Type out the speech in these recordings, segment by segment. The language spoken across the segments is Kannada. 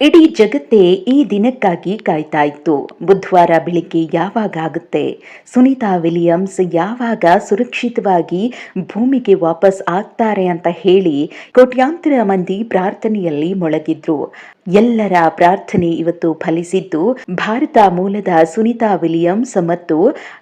ಇಡೀ ಜಗತ್ತೇ ಈ ದಿನಕ್ಕಾಗಿ ಕಾಯ್ತಾ ಇತ್ತು. ಬುಧವಾರ ಬೆಳಿಗ್ಗೆ ಯಾವಾಗ ಆಗುತ್ತೆ? ಸುನೀತಾ ವಿಲಿಯಮ್ಸ್ ಯಾವಾಗ ಸುರಕ್ಷಿತವಾಗಿ ಭೂಮಿಗೆ ವಾಪಸ್ ಆಗ್ತಾರೆ ಅಂತ ಹೇಳಿ ಕೋಟ್ಯಾಂತರ ಮಂದಿ ಪ್ರಾರ್ಥನೆಯಲ್ಲಿ ಮೊಳಗಿದ್ರು. ಎಲ್ಲರ ಪ್ರಾರ್ಥನೆ ಇವತ್ತು ಫಲಿಸಿದ್ದು, ಭಾರತ ಮೂಲದ ಸುನೀತಾ ವಿಲಿಯಮ್ಸ್ ಮತ್ತು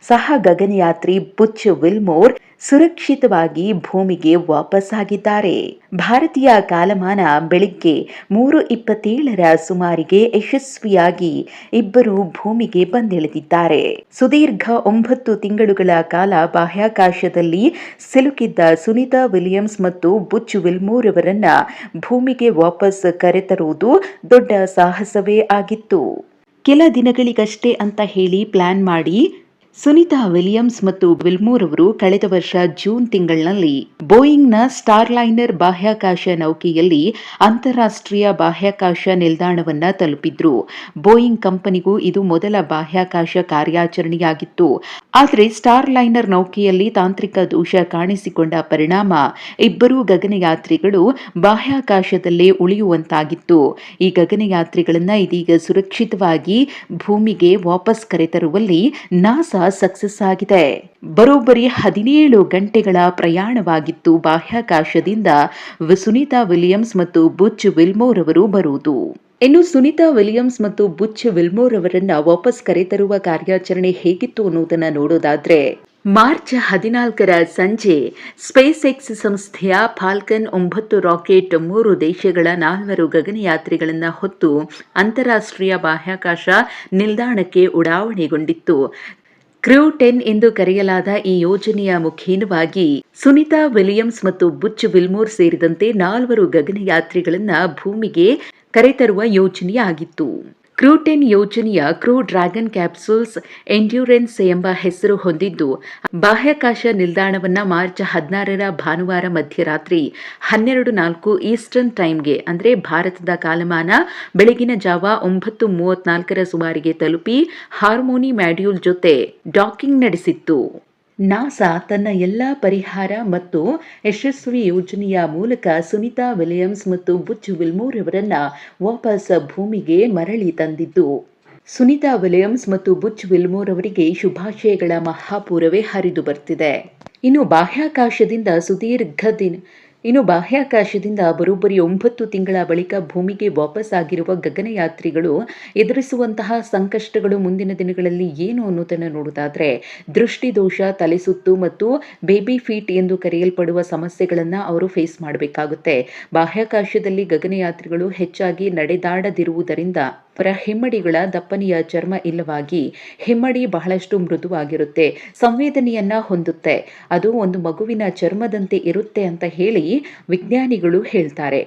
ಸಹ ಗಗನಯಾತ್ರಿ ಬುಚ್ ವಿಲ್ಮೋರ್ ಸುರಕ್ಷಿತವಾಗಿ ಭೂಮಿಗೆ ವಾಪಸ್ ಆಗಿದ್ದಾರೆ ಭಾರತೀಯ ಕಾಲಮಾನ ಬೆಳಿಗ್ಗೆ ಮೂರು ಇಪ್ಪತ್ತೇಳರ ಸುಮಾರಿಗೆ ಯಶಸ್ವಿಯಾಗಿ ಇಬ್ಬರು ಭೂಮಿಗೆ ಬಂದಿಳಿದಿದ್ದಾರೆ. ಸುದೀರ್ಘ ಒಂಬತ್ತು ತಿಂಗಳುಗಳ ಕಾಲ ಬಾಹ್ಯಾಕಾಶದಲ್ಲಿ ಸಿಲುಕಿದ್ದ ಸುನೀತಾ ವಿಲಿಯಮ್ಸ್ ಮತ್ತು ಬುಚ್ ವಿಲ್ಮೋರ್ ಅವರನ್ನ ಭೂಮಿಗೆ ವಾಪಸ್ ಕರೆತರುವುದು ದೊಡ್ಡ ಸಾಹಸವೇ ಆಗಿತ್ತು. ಕೆಲ ದಿನಗಳಿಗಷ್ಟೇ ಅಂತ ಹೇಳಿ ಪ್ಲಾನ್ ಮಾಡಿ ಸುನೀತಾ ವಿಲಿಯಮ್ಸ್ ಮತ್ತು ವಿಲ್ಮೋರ್ ಅವರು ಕಳೆದ ವರ್ಷ ಜೂನ್ ತಿಂಗಳಿನಲ್ಲಿ ಬೋಯಿಂಗ್ನ ಸ್ಟಾರ್ಲೈನರ್ ಬಾಹ್ಯಾಕಾಶ ನೌಕೆಯಲ್ಲಿ ಅಂತಾರಾಷ್ಟ್ರೀಯ ಬಾಹ್ಯಾಕಾಶ ನಿಲ್ದಾಣವನ್ನ ತಲುಪಿದ್ರು. ಬೋಯಿಂಗ್ ಕಂಪನಿಗೂ ಇದು ಮೊದಲ ಬಾಹ್ಯಾಕಾಶ ಕಾರ್ಯಾಚರಣೆಯಾಗಿತ್ತು. ಆದರೆ ಸ್ಟಾರ್ಲೈನರ್ ನೌಕೆಯಲ್ಲಿ ತಾಂತ್ರಿಕ ದೋಷ ಕಾಣಿಸಿಕೊಂಡ ಪರಿಣಾಮ ಇಬ್ಬರೂ ಗಗನಯಾತ್ರಿಗಳು ಬಾಹ್ಯಾಕಾಶದಲ್ಲೇ ಉಳಿಯುವಂತಾಗಿತ್ತು. ಈ ಗಗನಯಾತ್ರಿಗಳನ್ನು ಇದೀಗ ಸುರಕ್ಷಿತವಾಗಿ ಭೂಮಿಗೆ ವಾಪಸ್ ಕರೆತರುವಲ್ಲಿ ನಾಸಾ ಸಕ್ಸಸ್ ಆಗಿದೆ. ಬರೋಬ್ಬರಿ ಹದಿನೇಳು ಗಂಟೆಗಳ ಪ್ರಯಾಣವಾಗಿತ್ತು. ಬಾಹ್ಯಾಕಾಶದಿಂದ ಸುನೀತಾ ವಿಲಿಯಮ್ಸ್ ಮತ್ತು ಬುಚ್ ವಿಲ್ಮೋರ್ ಅವರು ಬರುವುದು. ಇನ್ನು ಸುನೀತಾ ವಿಲಿಯಮ್ಸ್ ಮತ್ತು ಬುಚ್ ವಿಲ್ಮೋರ್ ಅವರನ್ನ ವಾಪಸ್ ಕರೆತರುವ ಕಾರ್ಯಾಚರಣೆ ಹೇಗಿತ್ತು ಅನ್ನೋದನ್ನ ನೋಡೋದಾದ್ರೆ, ಮಾರ್ಚ್ ಹದಿನಾಲ್ಕರ ಸಂಜೆ ಸ್ಪೇಸ್ ಎಕ್ಸ್ ಸಂಸ್ಥೆಯ ಫಾಲ್ಕನ್ ಒಂಬತ್ತು ರಾಕೆಟ್ ಮೂರು ದೇಶಗಳ ನಾಲ್ವರು ಗಗನಯಾತ್ರಿಗಳನ್ನು ಹೊತ್ತು ಅಂತಾರಾಷ್ಟ್ರೀಯ ಬಾಹ್ಯಾಕಾಶ ನಿಲ್ದಾಣಕ್ಕೆ ಉಡಾವಣೆಗೊಂಡಿತ್ತು. ಕ್ರೂ ಟೆನ್ ಎಂದು ಕರೆಯಲಾದ ಈ ಯೋಜನೆಯ ಮುಖೇನವಾಗಿ ಸುನಿತಾ ವಿಲಿಯಮ್ಸ್ ಮತ್ತು ಬುಚ್ ವಿಲ್ಮೋರ್ ಸೇರಿದಂತೆ ನಾಲ್ವರು ಗಗನಯಾತ್ರಿಗಳನ್ನ ಭೂಮಿಗೆ ಕರೆತರುವ ಯೋಜನೆಯಾಗಿತ್ತು. ಕ್ರೂಟೆನ್ ಯೋಜನೆಯ ಕ್ರೂ ಡ್ರ್ಯಾಗನ್ ಕ್ಯಾಪ್ಸೂಲ್ಸ್ ಎಂಡ್ಯೂರೆನ್ಸ್ ಎಂಬ ಹೆಸರು ಹೊಂದಿದ್ದು, ಬಾಹ್ಯಾಕಾಶ ನಿಲ್ದಾಣವನ್ನು ಮಾರ್ಚ್ ಹದಿನಾರರ ಭಾನುವಾರ ಮಧ್ಯರಾತ್ರಿ ಹನ್ನೆರಡು ನಾಲ್ಕು ಈಸ್ಟರ್ನ್ ಟೈಮ್ಗೆ, ಅಂದರೆ ಭಾರತದ ಕಾಲಮಾನ ಬೆಳಗಿನ ಜಾವ ಒಂಬತ್ತು ಮೂವತ್ನಾಲ್ಕರ ಸುಮಾರಿಗೆ ತಲುಪಿ ಹಾರ್ಮೋನಿ ಮ್ಯಾಡ್ಯೂಲ್ ಜೊತೆ ಡಾಕಿಂಗ್ ನಡೆಸಿತ್ತು. ನಾಸಾ ತನ್ನ ಎಲ್ಲ ಪರಿಹಾರ ಮತ್ತು ಯಶಸ್ವಿ ಯೋಜನೆಯ ಮೂಲಕ ಸುನಿತಾ ವಿಲಿಯಮ್ಸ್ ಮತ್ತು ಬುಚ್ ವಿಲ್ಮೋರ್ ಅವರನ್ನ ವಾಪಸ್ ಭೂಮಿಗೆ ಮರಳಿ ತಂದಿದ್ದು. ಸುನಿತಾ ವಿಲಿಯಮ್ಸ್ ಮತ್ತು ಬುಚ್ ವಿಲ್ಮೋರ್ ಅವರಿಗೆ ಶುಭಾಶಯಗಳ ಮಹಾಪೂರವೇ ಹರಿದು ಬರ್ತಿದೆ. ಇನ್ನು ಬಾಹ್ಯಾಕಾಶದಿಂದ ಸುದೀರ್ಘ ದಿನ ಇನ್ನು ಬಾಹ್ಯಾಕಾಶದಿಂದ ಬರೋಬ್ಬರಿ ಒಂಬತ್ತು ತಿಂಗಳ ಬಳಿಕ ಭೂಮಿಗೆ ವಾಪಸ್ ಆಗಿರುವ ಗಗನಯಾತ್ರಿಗಳು ಎದುರಿಸುವಂತಹ ಸಂಕಷ್ಟಗಳು ಮುಂದಿನ ದಿನಗಳಲ್ಲಿ ಏನು ಅನ್ನೋದನ್ನು ನೋಡೋದಾದ್ರೆ ದೃಷ್ಟಿದೋಷ, ತಲೆಸುತ್ತು ಮತ್ತು ಬೇಬಿ ಫೀಟ್ ಎಂದು ಕರೆಯಲ್ಪಡುವ ಸಮಸ್ಯೆಗಳನ್ನು ಅವರು ಫೇಸ್ ಮಾಡಬೇಕಾಗುತ್ತೆ. ಬಾಹ್ಯಾಕಾಶದಲ್ಲಿ ಗಗನಯಾತ್ರಿಗಳು ಹೆಚ್ಚಾಗಿ ನಡೆದಾಡದಿರುವುದರಿಂದ ಅವರ ಹಿಮ್ಮಡಿಗಳ ದಪ್ಪನೆಯ ಚರ್ಮ ಇಲ್ಲವಾಗಿ ಹಿಮ್ಮಡಿ ಬಹಳಷ್ಟು ಮೃದುವಾಗಿರುತ್ತೆ, ಸಂವೇದನೆಯನ್ನ ಹೊಂದುತ್ತೆ. ಅದು ಒಂದು ಮಗುವಿನ ಚರ್ಮದಂತೆ ಇರುತ್ತೆ ಅಂತ ಹೇಳಿ ವಿಜ್ಞಾನಿಗಳು ಹೇಳ್ತಾರೆ.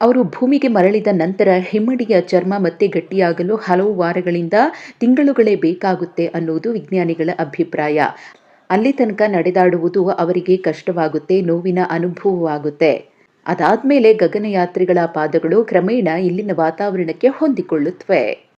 ಅವರು ಭೂಮಿಗೆ ಮರಳಿದ ನಂತರ ಹಿಮ್ಮಡಿಯ ಚರ್ಮ ಮತ್ತೆ ಗಟ್ಟಿಯಾಗಲು ಹಲವು ವಾರಗಳಿಂದ ತಿಂಗಳುಗಳೇ ಬೇಕಾಗುತ್ತೆ ಅನ್ನುವುದು ವಿಜ್ಞಾನಿಗಳ ಅಭಿಪ್ರಾಯ. ಅಲ್ಲಿ ತನಕ ನಡೆದಾಡುವುದು ಅವರಿಗೆ ಕಷ್ಟವಾಗುತ್ತೆ, ನೋವಿನ ಅನುಭವವಾಗುತ್ತೆ. ಅದಾದ್ಮೇಲೆ ಗಗನಯಾತ್ರಿಗಳ ಪಾದಗಳು ಕ್ರಮೇಣ ಇಲ್ಲಿನ ವಾತಾವರಣಕ್ಕೆ ಹೊಂದಿಕೊಳ್ಳುತ್ತವೆ